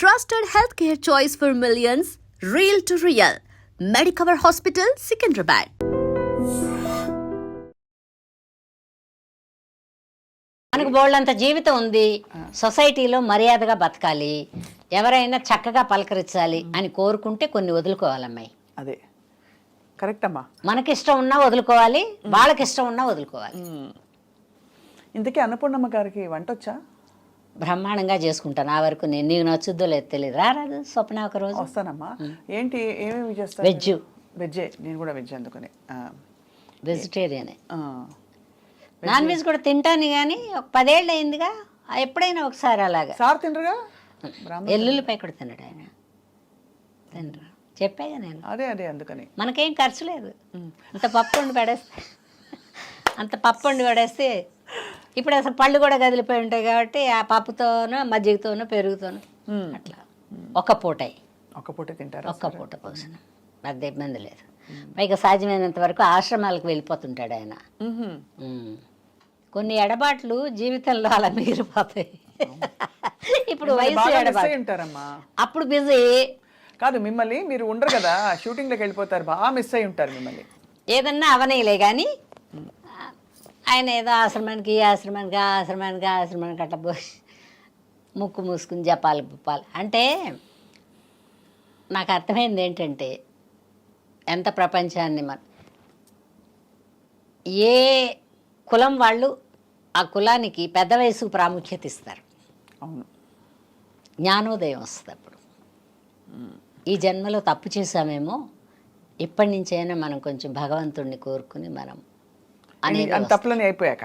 Trusted healthcare choice for millions. Real to real. Medicover Hospital, Secunderabad. మనకు బోళ్ళంత జీవితం ఉంది. సొసైటీలో మర్యాదగా బతకాలి. ఎవరైనా చక్కగా పలకరించాలి అని కోరుకుంటే కొన్ని వదులుకోవాలమ్మాయి. అదే. కరెక్ట్ అమ్మా. మనకిష్టం ఉన్నా వదులుకోవాలి. వాళ్ళకి ఇష్టం ఉన్నా వదులుకోవాలి. ఇంతకీ అన్నపూర్ణమ్మ గారికి వంట వచ్చా బ్రహ్మాండంగా చేసుకుంటాను ఆ వరకు నేను నీకు నచ్చుద్దో లేదు తెలియదు రారాదు స్వప్న ఒక రోజు వస్తానమ్మా ఏంటి ఏమేమి చేస్తారు? వెజ్ వెజ్జే నేను కూడా వెజ్ అందుకని. వెజిటేరియనే. నాన్ వెజ్ కూడా తింటాను కానీ ఒక పదేళ్ళు అయిందిగా ఎప్పుడైనా ఒకసారి అలాగా. సార్ తినరుగా? ఎల్లుల్లిపై కూడా తినడు ఆయన. తినరు. చెప్పాగా నేను. అదే అదే అందుకని. మనకేం ఖర్చు లేదు. అంత పప్పు వండి పడేస్తే అంత పప్పు వండి పడేస్తే ఇప్పుడు అసలు పళ్ళు కూడా కదిలిపోయి ఉంటాయి కాబట్టి ఆ పప్పుతోనో మజ్జిగతోనో పెరుగుతోనో అట్లా. ఒక పూట. ఒక పూట తింటారా? ఒక్క పూట పోసిన పెద్ద ఇబ్బంది లేదు. పైగా సాధ్యమైనంత వరకు ఆశ్రమాలకు వెళ్ళిపోతుంటాడు ఆయన. కొన్ని ఎడబాట్లు జీవితంలో అలా మిగిలిపోతాయి. ఇప్పుడు వయసు ఎడబాటు అప్పుడు బిజీ. కాదు మిమ్మల్ని మీరు ఉండరు కదా షూటింగ్లోకి వెళ్ళిపోతారు బాగా మిస్ అయి ఉంటారు మిమ్మల్ని. ఏదన్నా అవనీలే కానీ ఆయన ఏదో ఆశ్రమానికి ఈ ఆశ్రమానికి ఆ ఆశ్రమానికి ఆ ఆశ్రమానికి అట్లా పోయి ముక్కు మూసుకుని జపాలి పుప్పాలి అంటే నాకు అర్థమైంది ఏంటంటే ఎంత ప్రపంచాన్ని మన ఏ కులం వాళ్ళు ఆ కులానికి పెద్ద వయసు ప్రాముఖ్యత ఇస్తారు. అవును. జ్ఞానోదయం వస్తుంది అప్పుడు. ఈ జన్మలో తప్పు చేశామేమో ఇప్పటి నుంచైనా మనం కొంచెం భగవంతుడిని కోరుకుని మనం అంత తప్పులని అయిపోయాక.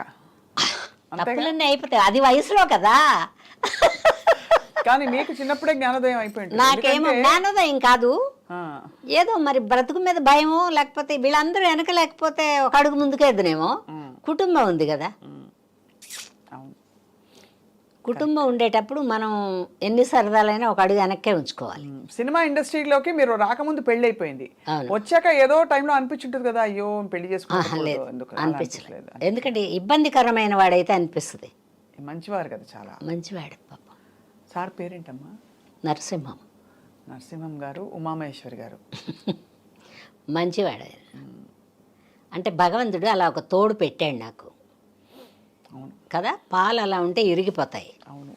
తప్పులన్నీ అయిపోతాయి. అది వయసులో కదా. కానీ మీకు చిన్నప్పుడే జ్ఞానోదయం అయిపోయి ఉంటుంది. నాకేమో జ్ఞానోదయం కాదు. ఏదో మరి బ్రతుకు మీద భయమో లేకపోతే వీళ్ళందరూ వెనక లేకపోతే ఒక అడుగు ముందుకేద్దునేమో కుటుంబం ఉంది కదా. అవును. కుటుంబం ఉండేటప్పుడు మనం ఎన్ని సరదాలైనా ఒక అడుగు వెనక్కే ఉంచుకోవాలి. సినిమా ఇండస్ట్రీలోకి మీరు రాకముందు పెళ్ళి అయిపోయింది. వచ్చాక ఏదో టైంలో అనిపించుంటుంది కదా అయ్యో పెళ్ళి చేసుకోలేదు అనిపించలేదు. ఎందుకంటే ఇబ్బందికరమైన వాడైతే అనిపిస్తుంది. మంచివారు కదా చాలా. మంచివాడు పాపం. సార్ పేరేంటమ్మా? నరసింహం. నరసింహం గారు ఉమామహేశ్వరి గారు. మంచివాడు. అంటే భగవంతుడు అలా ఒక తోడు పెట్టాడు నాకు. కదా? పాలు అలా ఉంటే ఇరిగిపోతాయి. అవును.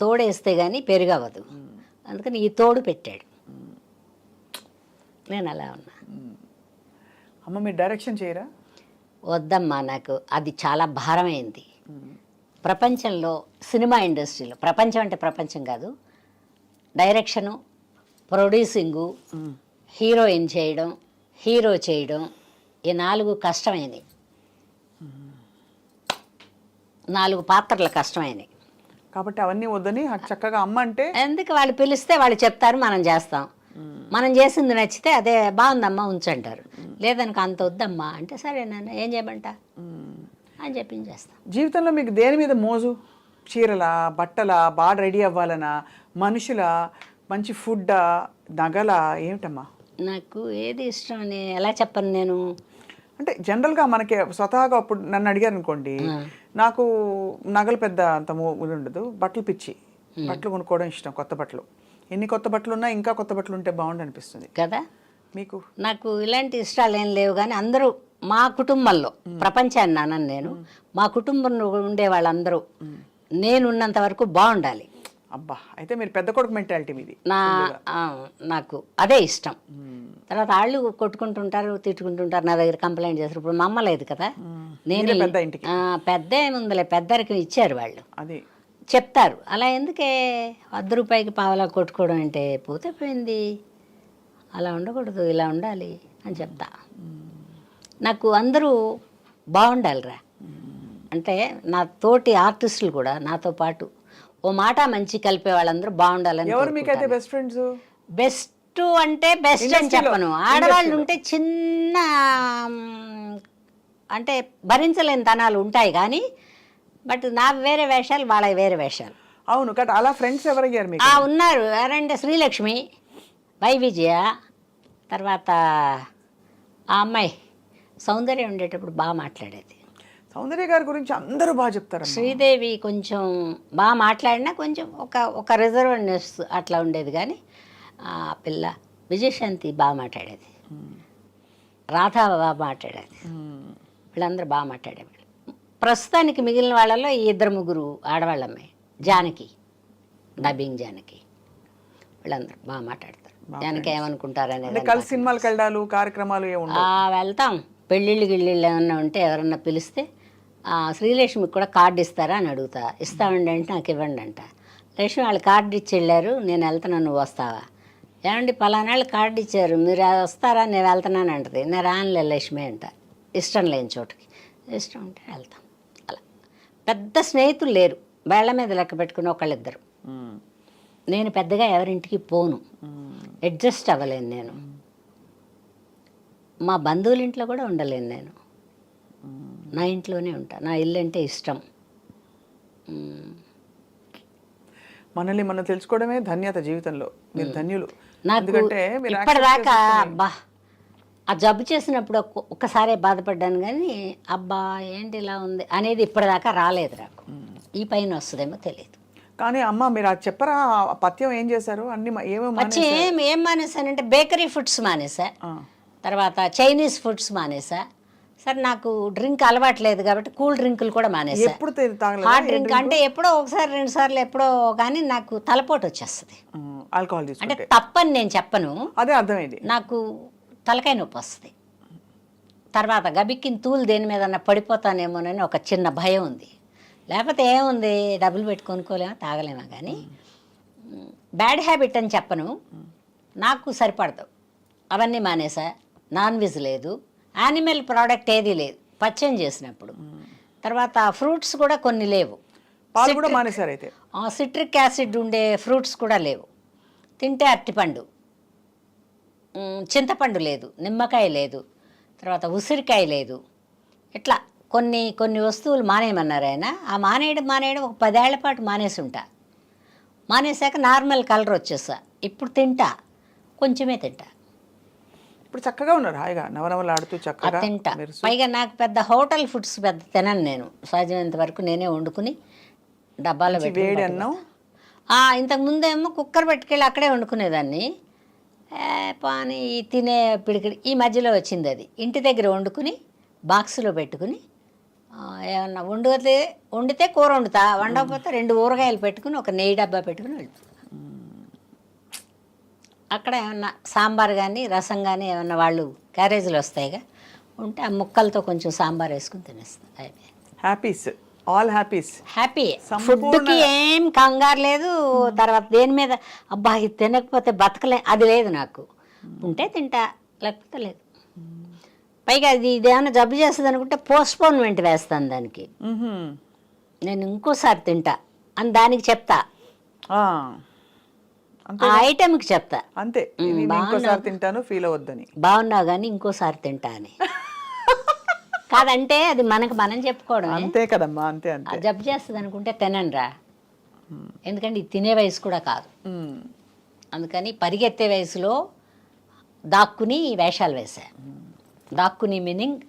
తోడేస్తే కానీ పెరుగవదు అందుకని ఈ తోడు పెట్టాడు. నేను అలా ఉన్నా. అమ్మ మీరు డైరెక్షన్ చేయరా? వద్దమ్మా నాకు అది చాలా భారమైంది. ప్రపంచంలో సినిమా ఇండస్ట్రీలో ప్రపంచం అంటే ప్రపంచం కాదు డైరెక్షను ప్రొడ్యూసింగు హీరోయిన్ చేయడం హీరో చేయడం ఈ నాలుగు కష్టమైనవి. నాలుగు పాత్రలు కష్టమైనవి కాబట్టి అవన్నీ వద్దని చక్కగా అమ్మ అంటే ఎందుకు వాళ్ళు పిలిస్తే వాళ్ళు చెప్తారు మనం చేస్తాం. మనం చేసింది నచ్చితే అదే బాగుందమ్మా ఉంచంటారు. లేదనుకో అంత వద్దమ్మా అంటే సరే నాన్న ఏం చేయమంటా? అని చెప్పి చేస్తాం. జీవితంలో మీకు దేని మీద మోజు? చీరలా బట్టలా బాగా రెడీ అవ్వాలనా? మనుషుల మంచి ఫుడ్డా నగలా ఏమిటమ్మా? నాకు ఏది ఇష్టం అని ఎలా చెప్పను నేను? అంటే జనరల్గా మనకి స్వతహాగా అప్పుడు నన్ను అడిగారు అనుకోండి నాకు నగలు పెద్ద అంత ఉండదు. బట్టలు పిచ్చి. బట్టలు కొనుక్కోవడం ఇష్టం కొత్త బట్టలు. ఎన్ని కొత్త బట్టలు ఉన్నా ఇంకా కొత్త బట్టలు ఉంటే బాగుండు అనిపిస్తుంది కదా? మీకు? నాకు ఇలాంటి ఇష్టాలు ఏం లేవు కానీ అందరూ మా కుటుంబంలో ప్రపంచాన్ని నేను మా కుటుంబంలో ఉండే వాళ్ళందరూ నేనున్నంత వరకు బాగుండాలి. అబ్బా అయితే మీరు పెద్ద కొడుకు మెంటాలిటీ మీది. నా నాకు అదే ఇష్టం. తర్వాత వాళ్ళు కొట్టుకుంటుంటారు తిట్టుకుంటుంటారు నా దగ్గర కంప్లైంట్ చేస్తారు. ఇప్పుడు మా అమ్మ లేదు కదా. నేను పెద్ద ఇంటికి. పెద్ద ఏముందిలే పెద్దరికి ఇచ్చారు వాళ్ళు. అది. చెప్తారు. అలా ఎందుకే? వద్ద రూపాయికి పావలా కొట్టుకోవడం అంటే పోతే పోయింది. అలా ఉండకూడదు ఇలా ఉండాలి అని చెప్తా. నాకు అందరూ బాగుండాలిరా. అంటే నా తోటి ఆర్టిస్టులు కూడా నాతో పాటు ఓ మాట మంచి కలిపే వాళ్ళందరూ బాగుండాలని ఎవరు మీకైతే బెస్ట్ ఫ్రెండ్స్ బెస్ట్ అంటే బెస్ట్ అని చెప్పను. ఆడవాళ్ళు ఉంటే చిన్న అంటే భరించలేని తనాలు ఉంటాయి కానీ బట్ నా వేరే వేషాలు వాళ్ళ వేరే వేషాలు. అవును కట్ అలా ఫ్రెండ్స్ ఎవరయ్యారు మీకు? ఆ ఉన్నారు. ఎవరంటే శ్రీలక్ష్మి వై విజయ తర్వాత ఆ అమ్మాయి సౌందర్యం ఉండేటప్పుడు బాగా మాట్లాడేది. సౌందర్య గారి గురించి అందరూ బాగా చెప్తారు శ్రీదేవి కొంచెం బాగా మాట్లాడినా కొంచెం ఒక ఒక రిజర్వ్నెస్ అట్లా ఉండేది కానీ ఆ పిల్ల విజయశాంతి బాగా మాట్లాడేది. రాధా బాగా మాట్లాడేది. వీళ్ళందరూ బాగా మాట్లాడేవాళ్ళు. ప్రస్తుతానికి మిగిలిన వాళ్ళలో ఈ ఇద్దరు ముగ్గురు ఆడవాళ్ళమ్మాయి జానకి డబ్బింగ్ జానకి. వీళ్ళందరూ బాగా మాట్లాడతారు. జానకి ఏమనుకుంటారు అంటే అనేది కలిసి సినిమాలకు వెళ్ళాలు కార్యక్రమాలు వెళ్తాం. పెళ్ళిళ్ళు గిళ్ళిళ్ళు ఏమన్నా ఉంటే ఎవరన్నా పిలిస్తే శ్రీలక్ష్మికి కూడా కార్డు ఇస్తారా అని అడుగుతా. ఇస్తామండి అంటే నాకు ఇవ్వండి అంట. లక్ష్మి వాళ్ళు కార్డు ఇచ్చి వెళ్ళారు నేను వెళ్తున్నాను నువ్వు వస్తావా? ఏమండి పలానాళ్ళు కార్డు ఇచ్చారు మీరు వస్తారా? నేను వెళ్తున్నాను అంటది. నేను రానులే లక్ష్మి అంట. ఇష్టం లేని చోటుకి. ఇష్టం ఉంటే వెళ్తాం. అలా. పెద్ద స్నేహితులు లేరు. వేళ్ళ మీద లెక్క పెట్టుకుని ఒకళ్ళిద్దరు. నేను పెద్దగా ఎవరింటికి పోను. అడ్జస్ట్ అవ్వలేను నేను. మా బంధువుల ఇంట్లో కూడా ఉండలేను నేను. నా ఇంట్లోనే ఉంటా. నా ఇల్లు అంటే ఇష్టం. మనల్ని మనం తెలుసుకోవడమే ధన్యత జీవితంలో. మీరు ధన్యులు. నాకు ఎందుకంటే ఇప్పటిదాకా అబ్బా ఆ జబ్బు చేసినప్పుడు ఒక్క- ఒక్కసారే బాధపడ్డాను కానీ అబ్బా ఏంటి ఇలా ఉంది అనేది ఇప్పటిదాకా రాలేదు నాకు. ఈ పైన వస్తుందేమో తెలియదు కానీ అమ్మ మీరు అది చెప్పరా? పథ్యం ఏం చేశారు? అన్ని వచ్చి ఏం ఏం మానేశానంటే బేకరీ ఫుడ్స్ మానేసా. తర్వాత చైనీస్ ఫుడ్స్ మానేసా సరే నాకు డ్రింక్ అలవాట్లేదు కాబట్టి కూల్ డ్రింకులు కూడా మానేసా. ఎప్పుడు? హాట్ డ్రింక్ అంటే ఎప్పుడో ఒకసారి రెండు సార్లు ఎప్పుడో కానీ నాకు తలపోటు వచ్చేస్తుంది. ఆల్కహాల్ అంటే తప్పని నేను చెప్పను. అదే అర్థమైంది. నాకు తలకాయ నొప్పి వస్తుంది. తర్వాత గబిక్కిన తూలు దేని మీద పడిపోతానేమోనని ఒక చిన్న భయం ఉంది. లేకపోతే ఏముంది? డబ్బులు పెట్టి కొనుక్కోలేమా? తాగలేమా కానీ బ్యాడ్ హ్యాబిట్ అని చెప్పను. నాకు సరిపడదు. అవన్నీ మానేసా. నాన్ వెజ్ లేదు. యానిమల్ ప్రోడక్ట్ ఏదీ లేదు. పచ్చని చేసినప్పుడు. తర్వాత ఫ్రూట్స్ కూడా కొన్ని లేవు. పాలు కూడా మానేశారు అయితే. సిట్రిక్ యాసిడ్ ఉండే ఫ్రూట్స్ కూడా లేవు. తింటే అరటిపండు. చింతపండు లేదు. నిమ్మకాయ లేదు. తర్వాత ఉసిరికాయ లేదు. ఇట్లా కొన్ని కొన్ని వస్తువులు మానేయమన్నారు ఆయన. ఆ మానేయడం మానేయడం ఒక పదేళ్ళ పాటు మానేసి ఉంటా. మానేశాక నార్మల్ కలర్ వచ్చేసా ఇప్పుడు తింటా. కొంచెమే తింటా. ఇప్పుడు చక్కగా ఉన్నారు. హాయిగా నవనవలాడుతూ అది చక్కగా తింటా. పైగా నాకు పెద్ద హోటల్ ఫుడ్స్ పెద్ద తినను నేను. సాధ్యమైనంత వరకు నేనే వండుకుని డబ్బాలో వేడి. అన్నం? ఇంతకు ముందేమో కుక్కర్ పెట్టుకెళ్ళి అక్కడే వండుకునేదాన్ని. పాని తినే పిడికిడి ఈ మధ్యలో వచ్చింది అది. ఇంటి దగ్గర వండుకుని బాక్సులో పెట్టుకుని ఏమన్నా వండితే వండితే కూర వండుతా. వండకపోతే రెండు ఊరగాయలు పెట్టుకుని ఒక నెయ్యి డబ్బా పెట్టుకుని వెళ్ళిపోతా అక్కడ ఏమన్నా సాంబార్ కానీ రసం కానీ ఏమన్నా వాళ్ళు క్యారేజీలు వస్తాయిగా ఉంటే ఆ ముక్కలతో కొంచెం సాంబార్ వేసుకుని తినేస్తాం. హ్యాపీస్ ఆల్ హ్యాపీస్ హ్యాపీ ఫుడ్కి ఏం కంగారు లేదు. తర్వాత దేని మీద అబ్బా ఇది తినకపోతే బతకలే అది లేదు నాకు. ఉంటే తింటా లేకపోతే లేదు. పైగా అది ఇదేమైనా జబ్బు చేస్తుంది అనుకుంటే పోస్ట్పోన్మెంట్ వేస్తాను దానికి. నేను ఇంకోసారి తింటా అని దానికి చెప్తా. ఆ ఐటెంకి చెప్తా. అంతే. ఇంకోసారి తింటాను ఫీల్ అవ్వద్దని. బాగున్నావు కానీ ఇంకోసారి తింటా అని. కాదంటే అది మనకు మనం చెప్పుకోవడమే. అంతే కదమ్మా అంతే అంతే. జబ్బు చేస్తుంది అనుకుంటే తినండిరా. ఎందుకంటే ఇది తినే వయసు కూడా కాదు. అందుకని పరిగెత్తే వయసులో దాక్కుని వేషాలు వేసా దాక్కుని మీనింగ్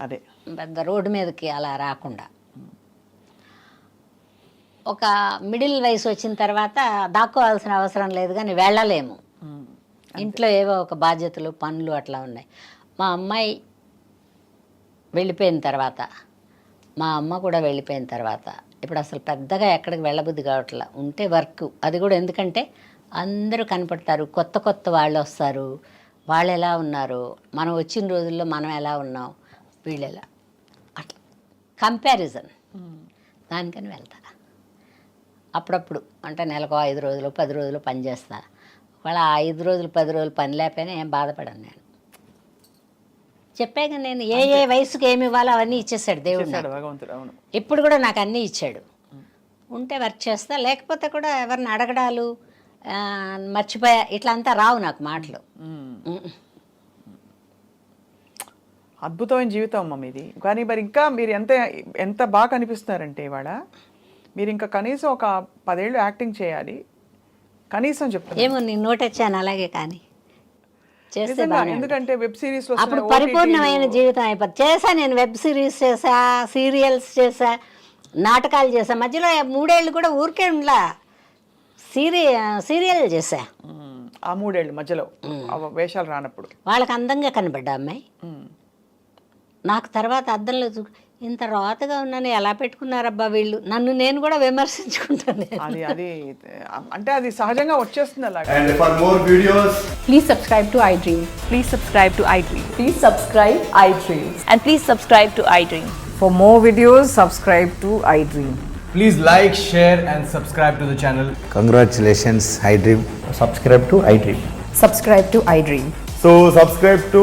అదే. పెద్ద రోడ్డు మీదకి అలా రాకుండా. ఒక మిడిల్ వయసు వచ్చిన తర్వాత దాక్కోవాల్సిన అవసరం లేదు కానీ వెళ్ళలేము. ఇంట్లో ఏవో ఒక బాధ్యతలు పనులు అట్లా ఉన్నాయి. మా అమ్మాయి వెళ్ళిపోయిన తర్వాత మా అమ్మ కూడా వెళ్ళిపోయిన తర్వాత ఇప్పుడు అసలు పెద్దగా ఎక్కడికి వెళ్ళబుద్ధి కావట్లా ఉంటే వర్క్ అది కూడా ఎందుకంటే అందరూ కనపడతారు కొత్త కొత్త వాళ్ళు వస్తారు వాళ్ళు ఎలా ఉన్నారు మనం వచ్చిన రోజుల్లో మనం ఎలా ఉన్నాం వీళ్ళు ఎలా. అట్లా. కంపారిజన్ దానికని వెళ్తా అప్పుడప్పుడు అంటే నెలకు ఐదు రోజులు పది రోజులు పని చేస్తా. వాళ్ళ ఆ ఐదు రోజులు పది రోజులు పని లేకపోయినా ఏం బాధపడను నేను. చెప్పాక నేను ఏ ఏ వయసుకి ఏమి ఇవ్వాలో అవన్నీ ఇచ్చేసాడు దేవుడు నాకు. ఇప్పుడు కూడా నాకు అన్నీ ఇచ్చాడు. ఉంటే వర్క్ చేస్తా లేకపోతే కూడా ఎవరిని అడగడాలు ఆ, మర్చిపోయా ఇట్లా అంతా రావు నాకు మాటలు. ఉమ్. అద్భుతమైన జీవితం అమ్మ మీది. కానీ మరి ఇంకా మీరు ఎంత ఎంత బాగా కనిపిస్తున్నారంటే ఇవాళ? మీరు ఇంకా కనీసం ఒక పదేళ్ళు యాక్టింగ్ చేయాలి. కనీసం చెప్తాను ఏమో నీ నోటొచ్చాను అలాగే కానీ. ఎందుకంటే వెబ్ సిరీస్ అప్పుడు పరిపూర్ణమైన జీవితం అయిపోతుంది చేసా నేను వెబ్ సిరీస్ చేసా సీరియల్స్ చేసా నాటకాలు చేసా మధ్యలో మూడేళ్ళు కూడా ఊరికే ఉండలా. సీరి సీరియల్ చేసా ఆ మూడేళ్ళు మధ్యలో వేషాలు రానప్పుడు. వాళ్ళకి అందంగా కనబడ్డా అమ్మాయి. నాకు తర్వాత అద్దంలో చూ ఇంత రాతగా ఉన్నాను ఎలా పెట్టుకున్నారబ్బా వీళ్ళు? నన్ను నేను కూడా విమర్శించుకుంటాను. అది అది అంటే అది సహజంగా వచ్చేస్తుంది అలాగే. Videos please subscribe to I dream please subscribe to I dream please subscribe I dream and please subscribe to I dream for more videos subscribe to I dream please like share and subscribe to the channel congratulations I dream subscribe to I dream subscribe to I dream so subscribe to